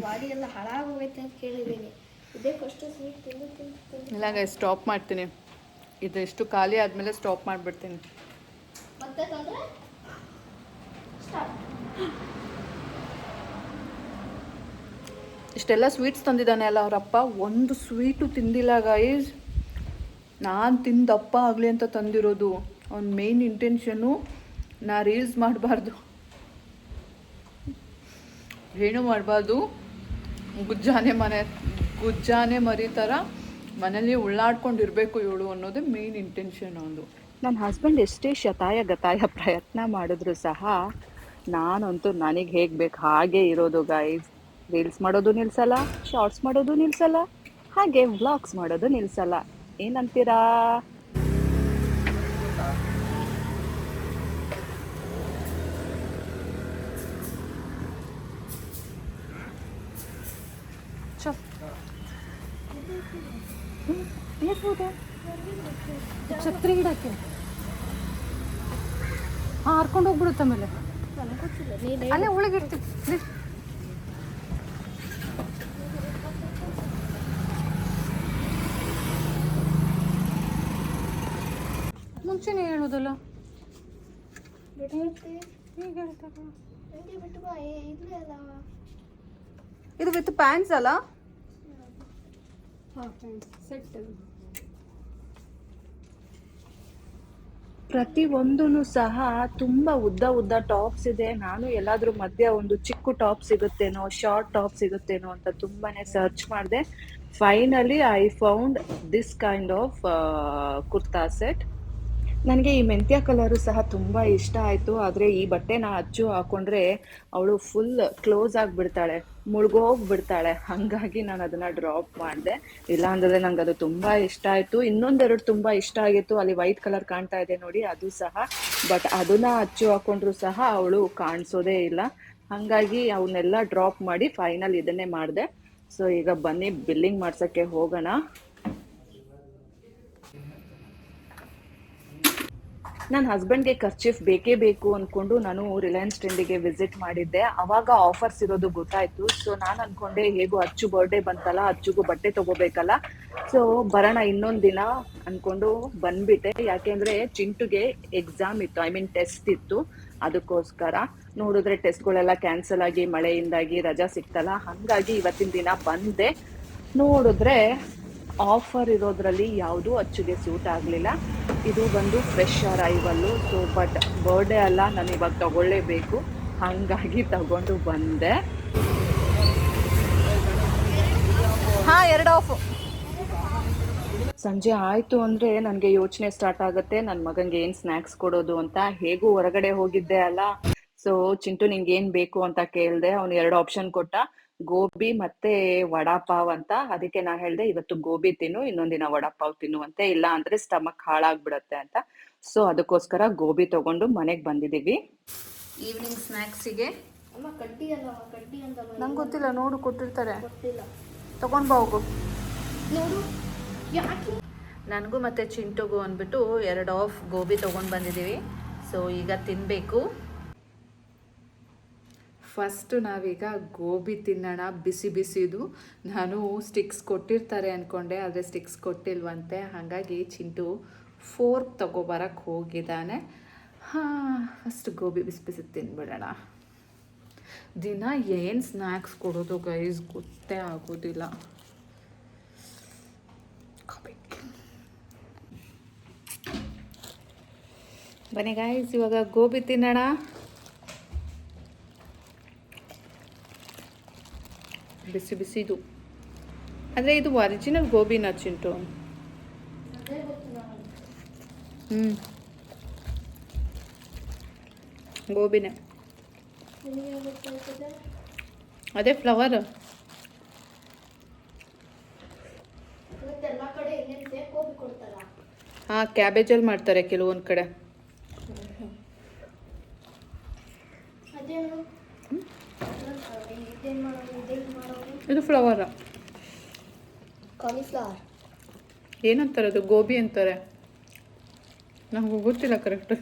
ಬಾಡಿ ಎಲ್ಲ ಹಾಳಾಗೋಗೈತೆ ಅಂತ ಕೇಳಿದ್ದೀನಿ. ಇದೇ ಫಸ್ಟ್ ಸ್ವೀಟ್ ತಿಂದು ತಿಂದು ತಿಂದು ಇಲ್ಲ ಗೈ ಸ್ಟಾಪ್ ಮಾಡ್ತೀನಿ. ಇದು ಎಷ್ಟು ಖಾಲಿ ಆದಮೇಲೆ ಸ್ಟಾಪ್ ಮಾಡಿಬಿಡ್ತೀನಿ. ಮತ್ತೆ ಇಷ್ಟೆಲ್ಲ ಸ್ವೀಟ್ಸ್ ತಂದಿದ್ದಾನೆ ಅಲ್ಲ ಅವರಪ್ಪ. ಒಂದು ಸ್ವೀಟು ತಿಂದಿಲ್ಲ ಗಾಯಸ್ ನಾನು ತಿಂದಪ್ಪ ಆಗಲಿ ಅಂತ ತಂದಿರೋದು. ಅವ್ನ ಮೇನ್ ಇಂಟೆನ್ಷನ್ನು ನಾ ರೀಲ್ಸ್ ಮಾಡಬಾರ್ದು. ಏನು ಮಾಡಬಾರ್ದು? ಗುಜ್ಜಾನೆ ಮನೆ, ಗುಜ್ಜಾನೆ ಮರಿ ಥರ ಮನೇಲಿ ಉಳ್ಳಾಡ್ಕೊಂಡಿರಬೇಕು ಇವಳು ಅನ್ನೋದೇ ಮೇನ್ ಇಂಟೆನ್ಷನ್ ಒಂದು ನನ್ನ ಹಸ್ಬೆಂಡ್ ಎಷ್ಟೇ ಶತಾಯ ಗತಾಯ ಪ್ರಯತ್ನ ಮಾಡಿದ್ರು ಸಹ ನಾನಂತೂ ನನಗೆ ಹೇಗೆ ಬೇಕು ಹಾಗೆ ಇರೋದು ಗೈಸ್ ರೀಲ್ಸ್ ಮಾಡೋದು ನಿಲ್ಸಲ್ಲ ಶಾರ್ಟ್ಸ್ ಮಾಡೋದು ನಿಲ್ಸಲ್ಲ, ಹಾಗೆ ವ್ಲಾಗ್ಸ್ ಮಾಡೋದು ನಿಲ್ಸಲ್ಲ. ಏನಂತೀರಾ? ಛತ್ರಿ ಗಿಡಕ್ಕೆ. ಹರ್ಕೊಂಡು ಹೋಗ್ಬಿಡುತ್ತೆ ಆಮೇಲೆ. ಅಲ್ಲೇ ಒಳಗಿರ್ತೀವಿ ಮುಂಚೆನೇ ಹೇಳೋದಲ್ಲ? ಇದು ವಿತ್ ಪ್ಯಾಂಟ್ಸ್ ಅಲ್ಲ? ಹಾಂ ಸೆಟ್ ಪ್ರತಿಯೊಂದೂ ಸಹ ತುಂಬಾ ಉದ್ದ ಉದ್ದ ಟಾಪ್ಸ್ ಇದೆ. ನಾನು ಎಲ್ಲಾದ್ರೂ ಮಧ್ಯ ಒಂದು ಚಿಕ್ಕ ಟಾಪ್ ಸಿಗುತ್ತೇನೋ, ಶಾರ್ಟ್ ಟಾಪ್ ಸಿಗುತ್ತೇನೋ ಅಂತ ತುಂಬಾನೇ ಸರ್ಚ್ ಮಾಡಿದೆ. Finally I found this kind of kurta set. ನನಗೆ ಈ ಮೆಂತ್ಯ ಕಲರು ಸಹ ತುಂಬಾ ಇಷ್ಟ ಆಯ್ತು. ಆದ್ರೆ ಈ ಬಟ್ಟೆನ ಅಚ್ಚು ಹಾಕೊಂಡ್ರೆ ಅವಳು ಫುಲ್ ಕ್ಲೋಸ್ ಆಗಿಬಿಡ್ತಾಳೆ, ಮುಳುಗೋಗ್ಬಿಡ್ತಾಳೆ. ಹಂಗಾಗಿ ನಾನು ಅದನ್ನ ಡ್ರಾಪ್ ಮಾಡಿದೆ. ಇಲ್ಲ ಅಂದ್ರೆ ನಂಗೆ ಅದು ತುಂಬಾ ಇಷ್ಟ ಆಯ್ತು. ಇನ್ನೊಂದೆರಡು ತುಂಬಾ ಇಷ್ಟ ಆಗಿತ್ತು. ಅಲ್ಲಿ ವೈಟ್ ಕಲರ್ ಕಾಣ್ತಾ ಇದೆ ನೋಡಿ, ಅದು ಸಹ. ಬಟ್ ಅದನ್ನ ಅಚ್ಚು ಹಾಕೊಂಡ್ರು ಸಹ ಅವಳು ಕಾಣಿಸೋದೇ ಇಲ್ಲ. ಹಂಗಾಗಿ ಅವನ್ನೆಲ್ಲ ಡ್ರಾಪ್ ಮಾಡಿ ಫೈನಲ್ ಇದನ್ನೇ ಮಾಡಿದೆ. ಸೊ ಈಗ ಬನ್ನಿ ಬಿಲ್ಲಿಂಗ್ ಮಾಡ್ಸೋಕ್ಕೆ ಹೋಗೋಣ. ನನ್ನ ಹಸ್ಬೆಂಡ್ಗೆ ಖರ್ಚಿಫ್ ಬೇಕೇ ಬೇಕು ಅಂದ್ಕೊಂಡು ನಾನು ರಿಲಯನ್ಸ್ ಟ್ರೆಂಡಿಗೆ ವಿಸಿಟ್ ಮಾಡಿದ್ದೆ. ಅವಾಗ ಆಫರ್ಸ್ ಇರೋದು ಗೊತ್ತಾಯ್ತು. ಸೊ ನಾನು ಅನ್ಕೊಂಡೆ, ಹೇಗೂ ಅಚ್ಚು ಬರ್ಡೇ ಬಂತಲ್ಲ, ಅಚ್ಚುಗೂ ಬಟ್ಟೆ ತಗೋಬೇಕಲ್ಲ. ಸೊ ಬರೋಣ ಇನ್ನೊಂದು ದಿನ ಅನ್ಕೊಂಡು ಬಂದ್ಬಿಟ್ಟೆ. ಯಾಕೆಂದ್ರೆ ಚಿಂಟುಗೆ ಎಕ್ಸಾಮ್ ಇತ್ತು. ಐ ಮೀನ್ ಟೆಸ್ಟ್ ಇತ್ತು. ಅದಕ್ಕೋಸ್ಕರ ನೋಡಿದ್ರೆ ಟೆಸ್ಟ್ಗಳೆಲ್ಲ ಕ್ಯಾನ್ಸಲ್ ಆಗಿ, ಮಳೆಯಿಂದಾಗಿ ರಜಾ ಸಿಕ್ತಲ್ಲ. ಹಂಗಾಗಿ ಇವತ್ತಿನ ದಿನ ಬಂದೆ. ನೋಡಿದ್ರೆ ಆಫರ್ ಇರೋದ್ರಲ್ಲಿ ಯಾವುದೂ ಅಚ್ಚುಗೆ ಸೂಟ್ ಆಗಲಿಲ್ಲ. ಇದು ಬಂದು fresh arrival so but birthday ಅಲ್ಲ ನಾನು ಇವಾಗ ತಗೊಳ್ಳೇಬೇಕು. ಹಾಗಾಗಿ ತಗೊಂಡು ಬಂದೆ. ಹಾಂ ಎರಡು ಆಫ್ ಸಂಜೆ ಆಯಿತು ಅಂದರೆ ನನಗೆ ಯೋಚನೆ ಸ್ಟಾರ್ಟ್ ಆಗುತ್ತೆ. ನನ್ನ ಮಗನಿಗೆ ಏನು ಸ್ನ್ಯಾಕ್ಸ್ ಕೊಡೋದು ಅಂತ. ಹೇಗೂ ಹೊರಗಡೆ ಹೋಗಿದ್ದೆ ಅಲ್ಲ. ಸೊ ಚಿಂಟು ನಿಂಗೆ ಏನು ಬೇಕು ಅಂತ ಕೇಳಿದೆ. ಅವ್ನು ಎರಡು ಆಪ್ಷನ್ ಕೊಟ್ಟ. ಗೋಬಿ ಮತ್ತೆ ವಡಾಪಾವ್ ಅಂತ ಅದಕ್ಕೆ ನಾ ಹೇಳ್ದೆ ಇವತ್ತು ಗೋಬಿ ತಿನ್ನು ಇನ್ನೊಂದಿನ ವಡಾಪಾವ್ ತಿನ್ನು ಅಂತ ಇಲ್ಲ ಅಂದ್ರೆ ಸ್ಟಮಕ್ ಹಾಳಾಗ್ಬಿಡತ್ತೆ ಅಂತ. ಸೊ ಅದಕ್ಕೋಸ್ಕರ ಗೋಬಿ ತಗೊಂಡು ಮನೆಗೆ ಬಂದಿದೀವಿ ಈವ್ನಿಂಗ್ ಸ್ನ್ಯಾಕ್ಸಿಗೆ ನಂಗೆ ಗೊತ್ತಿಲ್ಲ ನೋಡು ಕೊಟ್ಟಿರ್ತಾರೆ. ಗೊತ್ತಿಲ್ಲ ತಗೊಂಡ್ ಬಾ ಹೋಗು. ನೋಡು ಯಾಕೆ? ನನಗೂ ಮತ್ತು ಚಿಂಟುಗೂ ಅಂದ್ಬಿಟ್ಟು ಎರಡು ಆಫ್ ಗೋಬಿ ತೊಗೊಂಡು ಬಂದಿದ್ದೀವಿ. ಸೊ ಈಗ ತಿನ್ನಬೇಕು ಫಸ್ಟು ನಾವೀಗ ಗೋಬಿ ತಿನ್ನೋಣ, ಬಿಸಿ ಬಿಸಿದು. ನಾನು ಸ್ಟಿಕ್ಸ್ ಕೊಟ್ಟಿರ್ತಾರೆ ಅಂದ್ಕೊಂಡೆ ಆದರೆ ಸ್ಟಿಕ್ಸ್ ಕೊಟ್ಟಿಲ್ವಂತೆ. ಹಾಗಾಗಿ ಚಿಂಟು ಫೋರ್ಕ್ ತಗೋಬರಕ್ಕೆ ಹೋಗಿದ್ದಾನೆ. ಹಾಂ ಫಸ್ಟ್ ಗೋಬಿ ಬಿಸಿ ಬಿಸಿ ತಿನ್ಬಿಡೋಣ. ದಿನ ಏನು ಸ್ನ್ಯಾಕ್ಸ್ ಕೊಡೋದು ಗೈಸ್ ಗೊತ್ತೇ ಆಗೋದಿಲ್ಲ. ಬನ್ನಿ ಗಾಯ್ಸ್ ಇವಾಗ ಗೋಬಿ ತಿನ್ನೋಣ. ಬಿಸಿ ಬಿಸಿದು. ಅಂದರೆ ಇದು ಒರಿಜಿನಲ್ ಗೋಬಿನ ಚಿಂಟು. ಹ್ಞೂ ಗೋಬಿನೇ. ಅದೇ ಫ್ಲವರ್ ಹಾಂ ಕ್ಯಾಬೇಜಲ್ಲಿ ಮಾಡ್ತಾರೆ ಕೆಲವೊಂದು ಕಡೆ ಅದೇನು ಇದೇನು ಮಾಡೋದು ಇದೇನು ಮಾಡೋದು ಇದು ಫ್ಲವರ್ ಕಾಲಿಫ್ಲವರ್ ಏನಂತಾರೆ ಅದು? ಗೋಬಿ ಅಂತಾರೆ. ನಮಗೂ ಗೊತ್ತಿಲ್ಲ ಕರೆಕ್ಟ್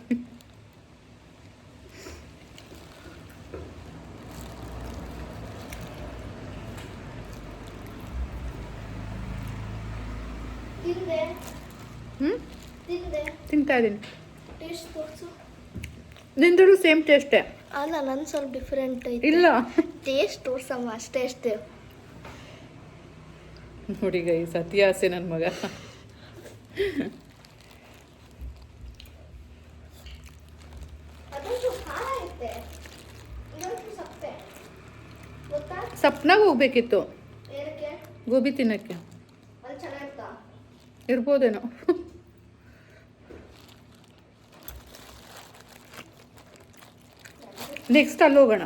ಹ್ಞೂ ತಿಂತಾ ಇದ್ದೀನಿ. ನಿಂದಳು ಸೇಮ್ ಟೇಸ್ಟೇ ಅಲ್ಲ ನನ್ನ ಸ್ವಲ್ಪ ಡಿಫ್ರೆಂಟ್ ಇಲ್ಲ. ಟೇಸ್ಟ್ ತೋರ್ಸಮ್ಮ ಅಷ್ಟೇ ಅಷ್ಟೇ. ನೋಡಿ ಗೈ ಸತ್ಯ ಆಸೆ ನನ್ನ ಮಗ ಸಪ್ನಾಗ ಹೋಗ್ಬೇಕಿತ್ತು. ಗೋಬಿ ತಿನ್ನಕ್ಕೆ. ಇರ್ಬೋದೇನೋ. ನೆಕ್ಸ್ಟ್ ಅಲ್ಲಿ ಹೋಗೋಣ.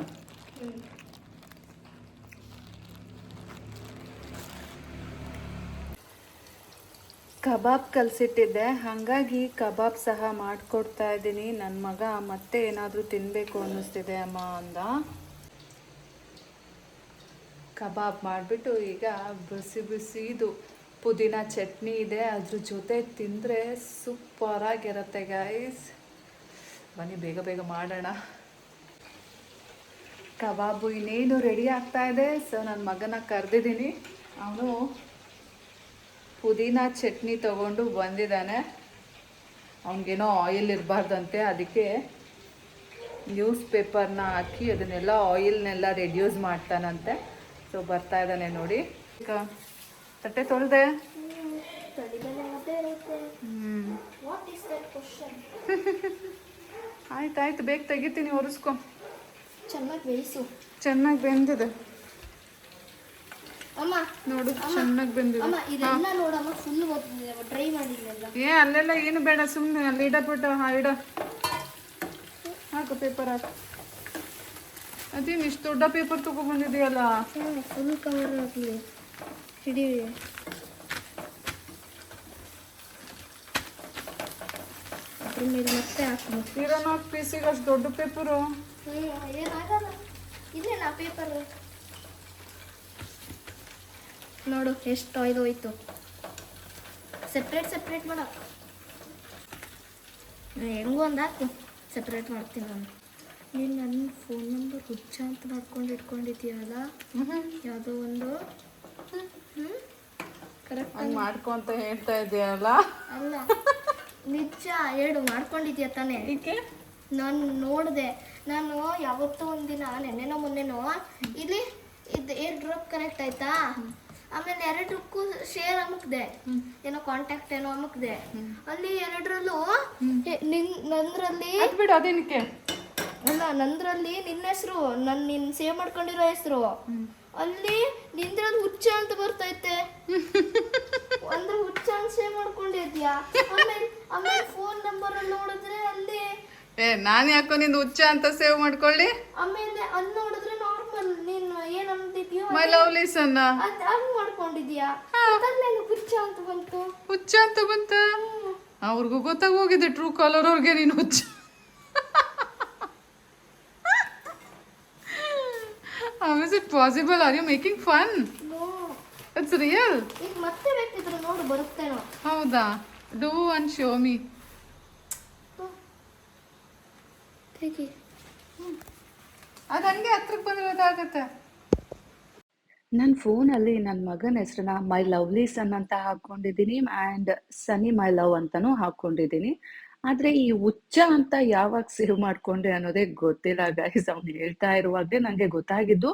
ಕಬಾಬ್ ಕಲಿಸಿಟ್ಟಿದ್ದೆ. ಹಾಗಾಗಿ ಕಬಾಬ್ ಸಹ ಮಾಡಿಕೊಡ್ತಾ ಇದ್ದೀನಿ. ನನ್ನ ಮಗ ಮತ್ತೆ ಏನಾದರೂ ತಿನ್ನಬೇಕು ಅನ್ನಿಸ್ತಿದೆ ಅಮ್ಮ ಅಂದ. ಕಬಾಬ್ ಮಾಡಿಬಿಟ್ಟು ಈಗ ಬಿಸಿ ಬಿಸಿದು ಪುದೀನ ಚಟ್ನಿ ಇದೆ. ಅದ್ರ ಜೊತೆ ತಿಂದರೆ ಸೂಪರಾಗಿರುತ್ತೆ ಗಾಯ್ಸ್ ಬನ್ನಿ, ಬೇಗ ಬೇಗ ಮಾಡೋಣ. ಕಬಾಬು ಇನ್ನೇನು ರೆಡಿ ಆಗ್ತಾ ಇದೆ. ಸೊ ನನ್ನ ಮಗನ ಕರೆದಿದ್ದೀನಿ. ಅವನು ಪುದೀನ ಚಟ್ನಿ ತಗೊಂಡು ಬಂದಿದ್ದಾನೆ. ಅವನಿಗೇನೋ ಆಯಿಲ್ ಇರಬಾರ್ದಂತೆ ಅದಕ್ಕೆ ನ್ಯೂಸ್ ಪೇಪರ್ನ ಹಾಕಿ ಅದನ್ನೆಲ್ಲ ಆಯಿಲ್ನೆಲ್ಲ ರೆಡ್ಯೂಸ್ ಮಾಡ್ತಾನಂತೆ. ಸೊ ಬರ್ತಾ ಇದ್ದಾನೆ ನೋಡಿ. ಈಗ ತಟ್ಟೆ ತೊಳೆದೆ? *laughs* ಆಯ್ತು ಆಯ್ತು ಬೇಗ ತೆಗಿತೀನಿ ಒರೆಸ್ಕೊ. ಚೆನ್ನಾಗಿ ಬೇಯಿಸು. ಚೆನ್ನಾಗಿ ಬೆಂದಿದೆ. ನೋಡು ಚೆನ್ನಾಗಿ ಬಂದಿದೆ. ಏ ಅಲ್ಲೆಲ್ಲ ಏನು ಬೇಡ ಸುಮ್ಮನೆ ಅಲ್ಲಿ ಇಡಬಿಟ್ಟು ಹಾ ಇಡ. ಹಾಕು ಪೇಪರ್ ಹಾಕು. ಅದೇನು ಇಷ್ಟು ದೊಡ್ಡ ಪೇಪರ್ ತಗೊಬಂದಿದೆಯಲ್ಲ ಫುಲ್ ಕವರ್ ಆಗಲಿ. ಹಿಡಿ. ಮತ್ತೆ ಹಾಕು. ಇರೋ ನಾಲ್ಕು ಪೀಸಿಗೆ ಅಷ್ಟು ದೊಡ್ಡ ಪೇಪರು ಇಲ್ಲೇ ನಾ ಪೇಪರ್ ನೋಡು ಎಷ್ಟು ಆಯ್ದು ಹೋಯ್ತು. ಸಪ್ರೇಟ್ ಸಪ್ರೇಟ್ ಮಾಡ. ಹೆಂಗು ಒಂದು ಹಾಕು. ಸಪ್ರೇಟ್ ಮಾಡ್ತೀನಿ ನಾನು. ನೀನು ನನ್ನ ಫೋನ್ ನಂಬರ್ ಹುಚ್ಚ ಅಂತ ಮಾಡ್ಕೊಂಡು ಇಟ್ಕೊಂಡಿದ್ದೀಯಲ್ಲ? ಯಾವುದೋ ಒಂದು? ಹ್ಞೂ ಕರೆಕ್ಟ್ ಆಗಿ. ಮಾಡ್ಕೊ ಅಂತ ಹೇಳ್ತಾ ಇದೆಯಲ್ಲ? ಅಲ್ಲ. ನಿಜ ಹೇಳು ಮಾಡ್ಕೊಂಡಿದ್ಯಾ ತಾನೇ? ನಾನು ನೋಡಿದೆ. ನಾನು ಯಾವತ್ತೋ ಒಂದಿನ ನೆನ್ನೆನೋ ಮೊನ್ನೆನೋ ಇಲ್ಲಿ ಇದು ಏರ್ ಡ್ರಾಪ್ ಕನೆಕ್ಟ್ ಆಯ್ತಾ? ಆಮೇಲೆ ಎರಡಕ್ಕೂ ಶೇರ್ ಅಮುಕ್ದೆ. ಏನೋ ಕಾಂಟ್ಯಾಕ್ಟ್ ಏನೋ ಅಮುಕ್ದೆ. ಅಲ್ಲಿ ಎರಡರಲ್ಲೂ ನಿನ್ ನಂದ್ರಲ್ಲಿ ಬಿಡು ಅದೇನಕ್ಕೆ ಅಲ್ಲ ನಂದ್ರಲ್ಲಿ ನಿನ್ನ ಹೆಸರು ನನ್ ನಿನ್ ಸೇವ್ ಮಾಡ್ಕೊಂಡಿರೋ ಹೆಸರು. ಅಲ್ಲಿ ನಿಂದ್ರಲ್ಲಿ ಹುಚ್ಚ ಅಂತ ಬರ್ತೈತೆ. ಅಂದ್ರೆ ಹುಚ್ಚ ಅಂತ ಸೇವ್ ಮಾಡ್ಕೊಂಡಿದ್ಯಾ? ಆಮೇಲೆ ಆಮೇಲೆ ಫೋನ್ ನಂಬರ್ ನೋಡಿದ್ರೆ ಅಲ್ಲಿ ಏ ನಾನು ಯಾಕೋ ನಿಂದು ಹುಚ್ಚ ಅಂತ ಸೇವ್ ಮಾಡ್ಕೊಳ್ಳಿ? ಆಮೇಲೆ ಅಲ್ಲಿ ನೋಡಿದ್ರೆ ನೀನು ಏನ್ ಅಂದಿದ್ಯೋ ಮೈ ಲವ್ಲಿ ಅನ್ನ ಅದ್ ಹಂಗ್ ಮಾಡ್ಕೊಂಡಿದ್ಯಾ? ಅಲ್ಲೇನು ಹುಚ್ಚ ಅಂತ ಬಂತು. ಹುಚ್ಚ ಅಂತ ಬಂತ? ಅವ್ರಿಗೂ ಗೊತ್ತಾಗ ಹೋಗಿದೆ ಟ್ರೂ ಕಾಲರ್ ಅವ್ರಿಗೆ ನೀನು ಹುಚ್ಚ. How is it possible are you making fun real ಈಗ ಮತ್ತೆ ಬೇಕಿದ್ರೆ ನೋಡು ಬರುತ್ತೇನೋ. ಹೌದಾ? ಡೂ ಅಂಡ್ ಶೋ ಮೀ ಅದು ಹಂಗೆ ಹತ್ರಕ್ಕೆ ಬಂದ್ರೆ ಗೊತ್ತಾಗುತ್ತೆ. ನನ್ನ ಫೋನಲ್ಲಿ ನನ್ನ ಮಗನ ಹೆಸರನ್ನ ಮೈ ಲವ್ಲಿ ಸನ್ ಅಂತ ಹಾಕೊಂಡಿದ್ದೀನಿ ಆ್ಯಂಡ್ ಸನಿ ಮೈ ಲವ್ ಅಂತನೂ ಹಾಕೊಂಡಿದ್ದೀನಿ. ಆದರೆ ಈ ಹುಚ್ಚ ಅಂತ ಯಾವಾಗ ಸೇವ್ ಮಾಡ್ಕೊಂಡೆ ಅನ್ನೋದೇ ಗೊತ್ತಿಲ್ಲ ಗೈಸ್ ಅವ್ನು ಹೇಳ್ತಾ ಇರುವಾಗಲೇ ನನಗೆ ಗೊತ್ತಾಗಿದ್ದು.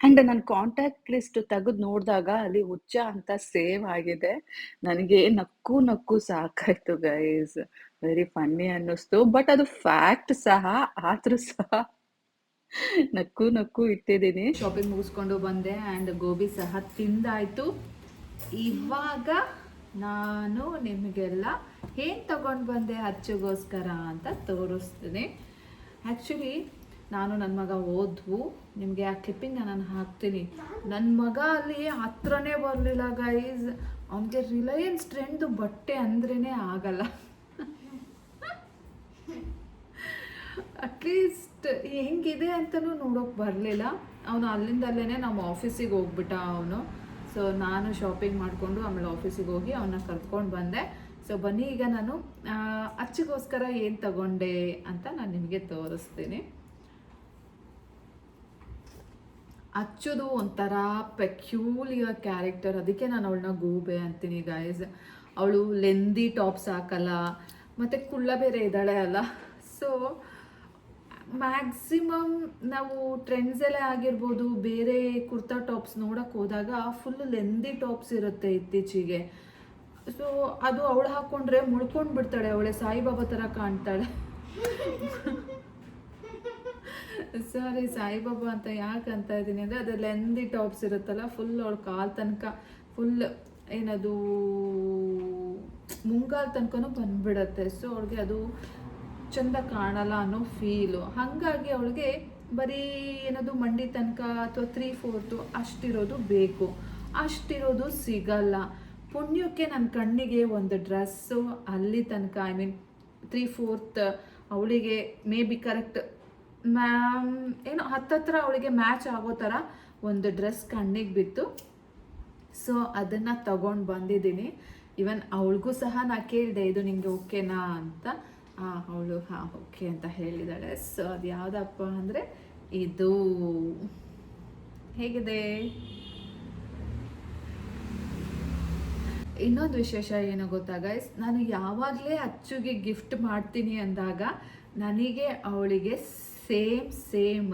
ಆ್ಯಂಡ್ ನನ್ನ ಕಾಂಟ್ಯಾಕ್ಟ್ ಲಿಸ್ಟ್ ತೆಗೆದು ನೋಡಿದಾಗ ಅಲ್ಲಿ ಹುಚ್ಚ ಅಂತ ಸೇವ್ ಆಗಿದೆ. ನನಗೆ ನಕ್ಕು ನಕ್ಕು ಸಾಕಾಯ್ತು ಗೈಸ್ ವೆರಿ ಫನ್ನಿ ಅನ್ನಿಸ್ತು. ಬಟ್ ಅದು ಫ್ಯಾಕ್ಟ್ ಸಹ, ಆದರೂ ಸಹ ನಕ್ಕು ನಕ್ಕು ಇಟ್ಟಿದ್ದೀನಿ. ಶಾಪಿಂಗ್ ಮುಗಿಸ್ಕೊಂಡು ಬಂದೆ ಆ್ಯಂಡ್ ಗೋಬಿ ಸಹ ತಿಂದಾಯಿತು. ಇವಾಗ ನಾನು ನಿಮಗೆಲ್ಲ ಏನು ತಗೊಂಡು ಬಂದೆ ಅಚ್ಚುಗೋಸ್ಕರ ಅಂತ ತೋರಿಸ್ತೀನಿ. ಆ್ಯಕ್ಚುಲಿ ನಾನು ನನ್ನ ಮಗ ಓದ್ವು. ನಿಮಗೆ ಆ ಕ್ಲಿಪ್ಪಿಂಗ್ ನಾನು ಹಾಕ್ತೀನಿ. ನನ್ನ ಮಗ ಅಲ್ಲಿ ಹತ್ರನೇ ಬರಲಿಲ್ಲ ಗೈಸ್ ಅವನಿಗೆ ರಿಲಯನ್ಸ್ ಟ್ರೆಂಡ್ದು ಬಟ್ಟೆ ಅಂದ್ರೇ ಆಗಲ್ಲ. ಅಟ್ಲೀಸ್ಟ್ ಹೆಂಗಿದೆ ಅಂತಲೂ ನೋಡೋಕೆ ಬರಲಿಲ್ಲ. ಅವನು ಅಲ್ಲಿಂದ ಅಲ್ಲೇ ನಮ್ಮ ಆಫೀಸಿಗೆ ಹೋಗ್ಬಿಟ್ಟ ಅವನು. ಸೊ ನಾನು ಶಾಪಿಂಗ್ ಮಾಡಿಕೊಂಡು ಆಮೇಲೆ ಆಫೀಸಿಗೆ ಹೋಗಿ ಅವನ್ನ ಕರ್ಕೊಂಡು ಬಂದೆ. ಸೊ ಬನ್ನಿ, ಈಗ ನಾನು ಅಚ್ಚಿಗೋಸ್ಕರ ಏನು ತಗೊಂಡೆ ಅಂತ ನಾನು ನಿಮಗೆ ತೋರಿಸ್ತೀನಿ. ಅಚ್ಚುದು ಒಂಥರ ಪೆಕ್ಯೂಲಿಯರ್ ಕ್ಯಾರೆಕ್ಟರ್ ಅದಕ್ಕೆ ನಾನು ಅವಳನ್ನ ಗೂಬೆ ಅಂತೀನಿ ಗಾಯ್ಸ್ ಅವಳು ಲೆಂದಿ ಟಾಪ್ಸ್ ಹಾಕಲ್ಲ, ಮತ್ತು ಕುಳ್ಳ ಬೇರೆ ಇದ್ದಾಳೆ ಅಲ್ಲ. ಸೊ ಮ್ಯಾಕ್ಸಿಮಮ್ ನಾವು ಟ್ರೆಂಡ್ಸ್ ಎಲ್ಲ ಆಗಿರ್ಬೋದು, ಬೇರೆ ಕುರ್ತಾ ಟಾಪ್ಸ್ ನೋಡಕ್ಕೆ ಹೋದಾಗ ಫುಲ್ ಲೆಂದಿ ಟಾಪ್ಸ್ ಇರುತ್ತೆ ಇತ್ತೀಚೆಗೆ. ಸೊ ಅದು ಅವಳು ಹಾಕ್ಕೊಂಡ್ರೆ ಮುಳ್ಕೊಂಡು ಬಿಡ್ತಾಳೆ, ಅವಳೆ ಸಾಯಿಬಾಬಾ ಥರ ಕಾಣ್ತಾಳೆ. ಸಾರಿ ಸಾಯಿಬಾಬಾ ಅಂತ ಯಾಕೆ ಅಂತ ಇದ್ದೀನಿ ಅಂದರೆ, ಅದು ಲೆಂದಿ ಟಾಪ್ಸ್ ಇರುತ್ತಲ್ಲ ಫುಲ್ ಅವಳು ಕಾಲು ತನಕ ಫುಲ್ ಏನದು, ಮುಂಗಾಲ್ ತನಕನೂ ಬಂದ್ಬಿಡತ್ತೆ. ಸೊ ಅವಳಿಗೆ ಅದು ಚಂದ ಕಾಣಲ್ಲ ಅನ್ನೋ ಫೀಲು ಹಾಗಾಗಿ ಅವಳಿಗೆ ಬರೀ ಏನದು ಮಂಡಿ ತನಕ ಅಥವಾ ತ್ರೀ ಫೋರ್ತು ಅಷ್ಟಿರೋದು ಬೇಕು. ಅಷ್ಟಿರೋದು ಸಿಗಲ್ಲ. ಪುಣ್ಯಕ್ಕೆ ನನ್ನ ಕಣ್ಣಿಗೆ ಒಂದು ಡ್ರೆಸ್ಸು ಅಲ್ಲಿ ತನಕ ಐ ಮೀನ್ ತ್ರೀ ಫೋರ್ತ್ ಅವಳಿಗೆ ಮೇ ಬಿ ಕರೆಕ್ಟ್ ಮ್ಯಾಮ್ ಏನು ಹತ್ತತ್ರ ಅವಳಿಗೆ ಮ್ಯಾಚ್ ಆಗೋ ಥರ ಒಂದು ಡ್ರೆಸ್ ಕಣ್ಣಿಗೆ ಬಿತ್ತು. ಸೊ ಅದನ್ನು ತಗೊಂಡು ಬಂದಿದ್ದೀನಿ. ಇವನ್ ಅವಳಿಗೂ ಸಹ ನಾ ಕೇಳಿದೆ, ಇದು ನಿಮಗೆ ಓಕೆನಾ ಅಂತ. ಅವಳು, ಹಾಂ ಓಕೆ ಅಂತ ಹೇಳಿದಾಳೆ. ಸೊ ಅದು ಯಾವುದಪ್ಪ ಅಂದರೆ, ಇದು, ಹೇಗಿದೆ? ಇನ್ನೊಂದು ವಿಶೇಷ ಏನು ಗೈಸ್ ನಾನು ಯಾವಾಗಲೇ ಅಚ್ಚುಗೆ ಗಿಫ್ಟ್ ಮಾಡ್ತೀನಿ ಅಂದಾಗ, ನನಗೆ ಅವಳಿಗೆ same same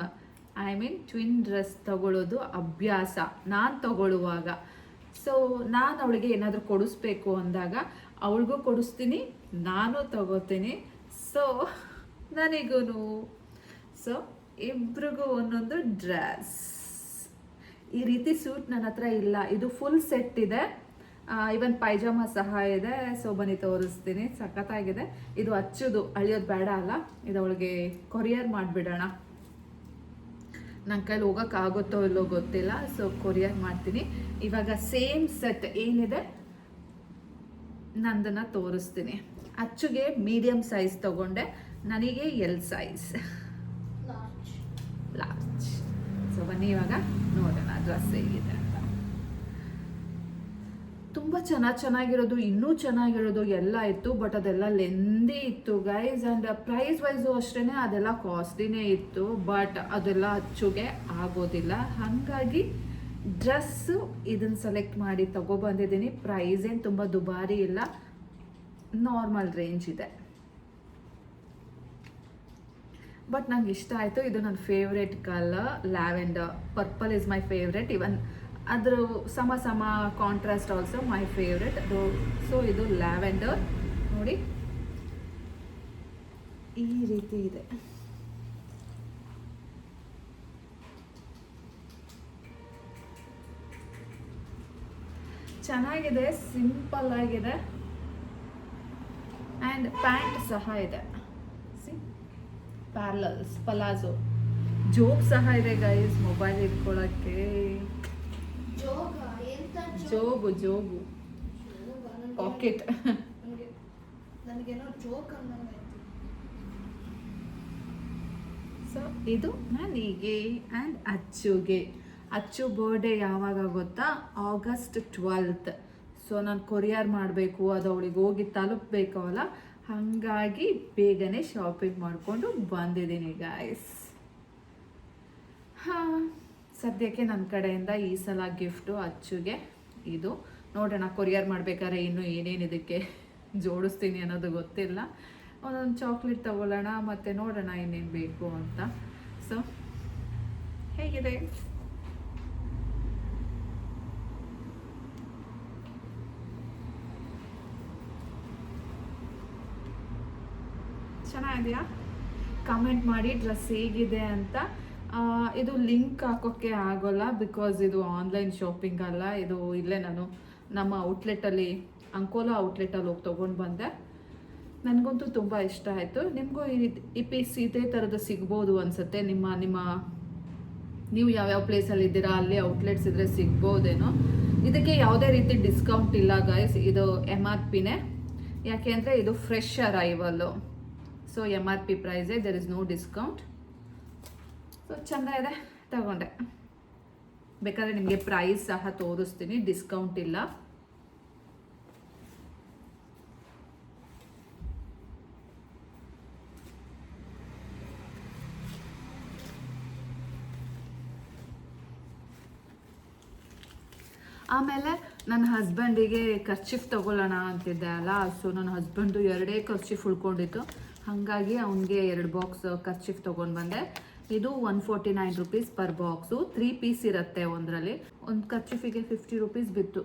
I mean twin dress ತಗೊಳ್ಳೋದು ಅಭ್ಯಾಸ ನಾನು ತಗೊಳ್ಳುವಾಗ ಸೊ ನಾನು ಅವಳಿಗೆ ಏನಾದರೂ ಕೊಡಿಸ್ಬೇಕು ಅಂದಾಗ, ಅವಳಿಗೂ ಕೊಡಿಸ್ತೀನಿ, ನಾನು ತಗೋತೀನಿ. ಸೊ ನನಗೂ ಸೊ ಇಬ್ರಿಗೂ ಒಂದೊಂದು ಡ್ರೆಸ್ ಈ ರೀತಿ ಸೂಟ್ ನನ್ನ ಹತ್ರ ಇಲ್ಲ. ಇದು ಫುಲ್ ಸೆಟ್ ಇದೆ. ಇವನ್ ಪೈಜಾಮ ಸಹ ಇದೆ. ಸೊ ಬನ್ನಿ, ತೋರಿಸ್ತೀನಿ. ಸಖತ್ತಾಗಿದೆ. ಇದು ಹಚ್ಚೋದು. ಅಳಿಯೋದು ಬೇಡ ಅಲ್ಲ. ಇದು ಅವಳಿಗೆ ಕೊರಿಯರ್ ಮಾಡಿಬಿಡೋಣ. ನನ್ನ ಕೈಲಿ ಹೋಗೋಕ್ಕಾಗುತ್ತೋ ಇಲ್ಲೋ ಗೊತ್ತಿಲ್ಲ. ಸೊ ಕೊರಿಯರ್ ಮಾಡ್ತೀನಿ. ಇವಾಗ ಸೇಮ್ ಸೆಟ್ ಏನಿದೆ? ನಂದನ್ನು ತೋರಿಸ್ತೀನಿ. ಅಚ್ಚುಗೆ ಮೀಡಿಯಮ್ ಸೈಜ್ ತಗೊಂಡೆ. ನನಗೆ ಎಲ್ ಸೈಜ್ ಲಾರ್ಜ್ ಸೊ ಬನ್ನಿ ಇವಾಗ ನೋಡೋಣ ಡ್ರೆಸ್ ಹೇಗಿದೆ ಅಂತ. ತುಂಬ ಚೆನ್ನಾಗಿ ಚೆನ್ನಾಗಿರೋದು ಇನ್ನೂ ಚೆನ್ನಾಗಿರೋದು ಎಲ್ಲ ಇತ್ತು ಬಟ್ ಅದೆಲ್ಲ ಲೆಂದಿ ಇತ್ತು ಗೈಸ್ ಆ್ಯಂಡ್ ಪ್ರೈಸ್ ವೈಸು ಅಷ್ಟೇ ಅದೆಲ್ಲ ಕಾಸ್ಟ್ಲಿನೇ ಇತ್ತು ಬಟ್ ಅದೆಲ್ಲ ಅಚ್ಚುಗೆ ಆಗೋದಿಲ್ಲ. ಹಾಗಾಗಿ ಡ್ರೆಸ್ಸು ಇದನ್ನು ಸೆಲೆಕ್ಟ್ ಮಾಡಿ ತಗೊಬಂದಿದ್ದೀನಿ ಪ್ರೈಸ್ ಏನು ತುಂಬ ದುಬಾರಿ ಇಲ್ಲ. ನಾರ್ಮಲ್ ರೇಂಜ್ ಇದೆ. ಬಟ್ ನಂಗೆ ಇಷ್ಟ ಆಯಿತು, ಇದು ನನ್ನ favourite colour lavender purple is my favourite even ಅದ್ರ ಸಮ ಸಮ ಕಾಂಟ್ರಾಸ್ಟ್ ಆಲ್ಸೋ ಮೈ ಫೇವ್ರೆಟ್ ಅದು ಸೊ ಇದು ಲ್ಯಾವೆಂಡರ್ ನೋಡಿ. ಈ ರೀತಿ ಇದೆ. ಚೆನ್ನಾಗಿದೆ ಸಿಂಪಲ್ ಆಗಿದೆ. ಆ್ಯಂಡ್ ಪ್ಯಾಂಟ್ ಸಹ ಇದೆ. ಸಿ ಪ್ಯಾರ್ಲಲ್ಸ್ ಪಲಾಜೋ ಜೋಬ್ ಸಹ ಇದೆ ಗೈಸ್ ಮೊಬೈಲ್ ಇಟ್ಕೊಳ್ಳೋಕ್ಕೆ ಜೋಬು ಜೋಬು ಪಾಕೆಟ್ ಸೊ ಇದು ನನಗೆ ಆ್ಯಂಡ್ ಅಚ್ಚುಗೆ. ಅಚ್ಚು ಬರ್ಡೇ ಯಾವಾಗ ಗೊತ್ತಾ? ಆಗಸ್ಟ್ ಟ್ವೆಲ್ತ್ ಸೊ ನಾನು ಕೊರಿಯರ್ ಮಾಡಬೇಕು, ಅದು ಅವಳಿಗೆ ಹೋಗಿ ತಲುಪಬೇಕಲ್ಲ ಹಾಗಾಗಿ ಬೇಗನೆ ಶಾಪಿಂಗ್ ಮಾಡಿಕೊಂಡು ಬಂದಿದ್ದೀನಿ ಗಾಯ್ಸ್ ಹಾಂ, ಸದ್ಯಕ್ಕೆ ನನ್ನ ಕಡೆಯಿಂದ ಈ ಸಲ ಗಿಫ್ಟು ಅಚ್ಚುಗೆ ಇದು. ನೋಡೋಣ ಕೊರಿಯರ್ ಮಾಡಬೇಕಾದ್ರೆ ಇನ್ನೂ ಏನೇನು ಇದಕ್ಕೆ ಜೋಡಿಸ್ತೀನಿ ಅನ್ನೋದು ಗೊತ್ತಿಲ್ಲ. ಒಂದೊಂದು ಚಾಕ್ಲೇಟ್ ತಗೊಳ್ಳೋಣ, ಮತ್ತು ನೋಡೋಣ ಇನ್ನೇನು ಬೇಕು ಅಂತ. ಸೊ ಹೇಗಿದೆ? ಚೆನ್ನಾಗಿದೆಯಾ ಕಮೆಂಟ್ ಮಾಡಿ ಡ್ರೆಸ್ ಹೇಗಿದೆ ಅಂತ. ಇದು ಲಿಂಕ್ ಹಾಕೋಕ್ಕೆ ಆಗೋಲ್ಲ ಬಿಕಾಸ್ ಇದು ಆನ್ಲೈನ್ ಶಾಪಿಂಗ್ ಅಲ್ಲ. ಇದು ಇಲ್ಲೇ ನಾನು ನಮ್ಮ ಔಟ್ಲೆಟಲ್ಲಿ ಅಂಕೋಲಾ ಔಟ್ಲೆಟಲ್ಲಿ ಹೋಗಿ ತೊಗೊಂಡು ಬಂದೆ. ನನಗಂತೂ ತುಂಬ ಇಷ್ಟ ಆಯಿತು. ನಿಮಗೂ ಈ ಈ ಪೀಸ್ ಇದೇ ಥರದ್ದು ಸಿಗ್ಬೋದು ಅನಿಸುತ್ತೆ. ನಿಮ್ಮ ನಿಮ್ಮ, ನೀವು ಯಾವ್ಯಾವ ಪ್ಲೇಸಲ್ಲಿ ಇದ್ದೀರಾ, ಅಲ್ಲಿ ಔಟ್ಲೆಟ್ಸ್ ಇದ್ರೆ ಸಿಗ್ಬೋದೇನೋ. ಇದಕ್ಕೆ ಯಾವುದೇ ರೀತಿ ಡಿಸ್ಕೌಂಟ್ ಇಲ್ಲ ಗೈಸ್ ಇದು ಎಂ ಆರ್ ಪಿನೇ ಯಾಕೆ ಅಂದರೆ ಇದು fresh arrival so M R P ಪ್ರೈಸೇ there is no discount so ಚೆಂದ ಇದೆ, ತಗೊಂಡೆ. ಬೇಕಾದ್ರೆ ನಿಮಗೆ ಪ್ರೈಸ್ ಸಹ ತೋರಿಸ್ತೀನಿ ಡಿಸ್ಕೌಂಟ್ ಇಲ್ಲ. ಆಮೇಲೆ ನನ್ನ ಹಸ್ಬೆಂಡಿಗೆ ಖರ್ಚಿಫ್ ತಗೊಳ್ಳೋಣ ಅಂತಿದ್ದೆ ಅಲ್ಲ ಸೊ ನನ್ನ ಹಸ್ಬೆಂಡು ಎರಡೇ ಖರ್ಚಿಫ್ ಉಳ್ಕೊಂಡಿತ್ತು. ಹಾಗಾಗಿ ಅವನಿಗೆ ಎರಡು ಬಾಕ್ಸ್ ಕರ್ಚಿಫ್ ತೊಗೊಂಡು ಬಂದೆ. ಇದು one forty nine rupees per box. Three piece ಇರುತ್ತೆ ಒಂದರಲ್ಲಿ. ಒಂದು ಖರ್ಚಿಫಿಗೆ ಫಿಫ್ಟಿ ರುಪೀಸ್ ಬಿತ್ತು.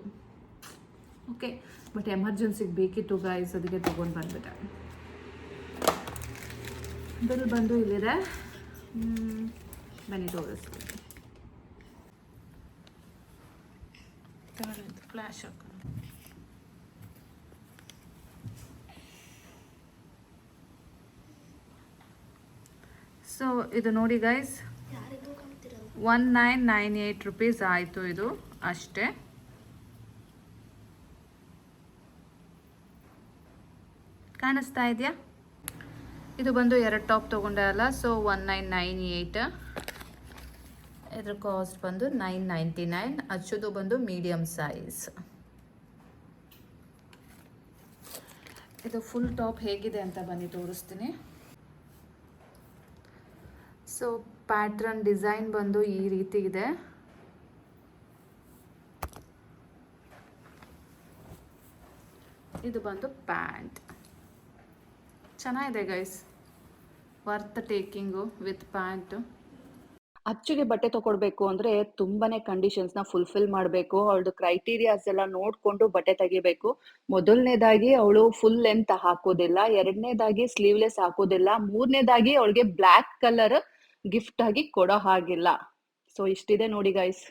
ಓಕೆ, ಬಟ್ ಎಮರ್ಜೆನ್ಸಿಗೆ ಬೇಕಿತ್ತು ಗಾಯ್ಸ್ ಅದಕ್ಕೆ ತೊಗೊಂಡು ಬಂದ್ಬಿಟ್ಟೆ. ಬಿಲ್ ಬಂದು ಇಲ್ಲಿದೆ. ಬನ್ನಿ ತೋರಿಸ್ತೀನಿ. ಫ್ಲಾಶ್ ಹಾಕೋಣ ಸೊ ಇದು ನೋಡಿ guys one nine nine eight rupees ಆಯಿತು ಇದು, ಅಷ್ಟೇ. ಕಾಣಿಸ್ತಾ ಇದೆಯಾ? ಇದು ಬಂದು ಎರಡು ಟಾಪ್ ತೊಗೊಂಡೆ ಅಲ್ಲ so one nine nine eight ಇದ್ರ ಕಾಸ್ಟ್ ಬಂದು ನೈನ್ ನೈಂಟಿ ನೈನ್ ಅಚ್ಚುದು ಬಂದು ಮೀಡಿಯಮ್ ಸೈಜ್ ಇದು ಫುಲ್ ಟಾಪ್ ಹೇಗಿದೆ ಅಂತ ಬನ್ನಿ, ತೋರಿಸ್ತೀನಿ. ಸೊ ಪ್ಯಾಟ್ರನ್ ಡಿಸೈನ್ ಬಂದು ಈ ರೀತಿ ಇದೆ. ಇದು ಬಂದು ಪ್ಯಾಂಟ್. ಚೆನ್ನಾಗಿದೆ guys. Worth taking with pant. ಅಚ್ಚುಗೆ ಬಟ್ಟೆ ತಗೊಳ್ಬೇಕು ಅಂದ್ರೆ ತುಂಬಾನೇ ಕಂಡೀಷನ್ಸ್ನ ಫುಲ್ಫಿಲ್ ಮಾಡಬೇಕು. ಅವಳದು ಕ್ರೈಟೀರಿಯಾಸ್ ಎಲ್ಲ ನೋಡ್ಕೊಂಡು ಬಟ್ಟೆ ತೆಗಿಬೇಕು. ಮೊದಲನೇದಾಗಿ ಅವಳು ಫುಲ್ ಲೆಂತ್ ಹಾಕೋದಿಲ್ಲ. ಎರಡನೇದಾಗಿ ಸ್ಲೀವ್ಲೆಸ್ ಹಾಕೋದಿಲ್ಲ. ಮೂರನೇದಾಗಿ ಅವಳಿಗೆ ಬ್ಲ್ಯಾಕ್ ಕಲರ್ ಗಿಫ್ಟ್ ಆಗಿ ಕೊಡೋ ಹಾಗಿಲ್ಲ. ಸೊ ಇಷ್ಟಿದೆ ನೋಡಿ ಗೈಸ್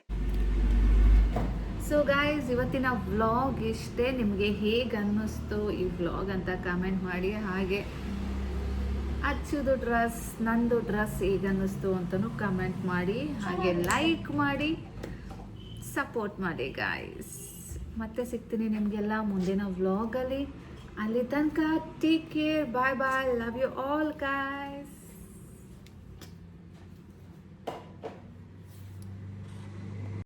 ಸೊ ಗಾಯ್ಸ್ ಇವತ್ತಿನ ವ್ಲಾಗ್ ಇಷ್ಟೇ. ನಿಮಗೆ ಹೇಗೆ ಅನ್ನಿಸ್ತು ಈ ವ್ಲಾಗ್ ಅಂತ ಕಮೆಂಟ್ ಮಾಡಿ. ಹಾಗೆ ಅಚ್ಚುದು ಡ್ರೆಸ್ ನಂದು ಡ್ರೆಸ್ ಹೇಗೆ ಅನ್ನಿಸ್ತು ಅಂತಲೂ ಕಮೆಂಟ್ ಮಾಡಿ. ಹಾಗೆ ಲೈಕ್ ಮಾಡಿ ಸಪೋರ್ಟ್ ಮಾಡಿ ಗಾಯ್ಸ್ ಮತ್ತೆ ಸಿಗ್ತೀನಿ ನಿಮಗೆಲ್ಲ ಮುಂದಿನ ವ್ಲಾಗಲ್ಲಿ ಅಲ್ಲಿ. ತನಕ take care bye bye love you all guys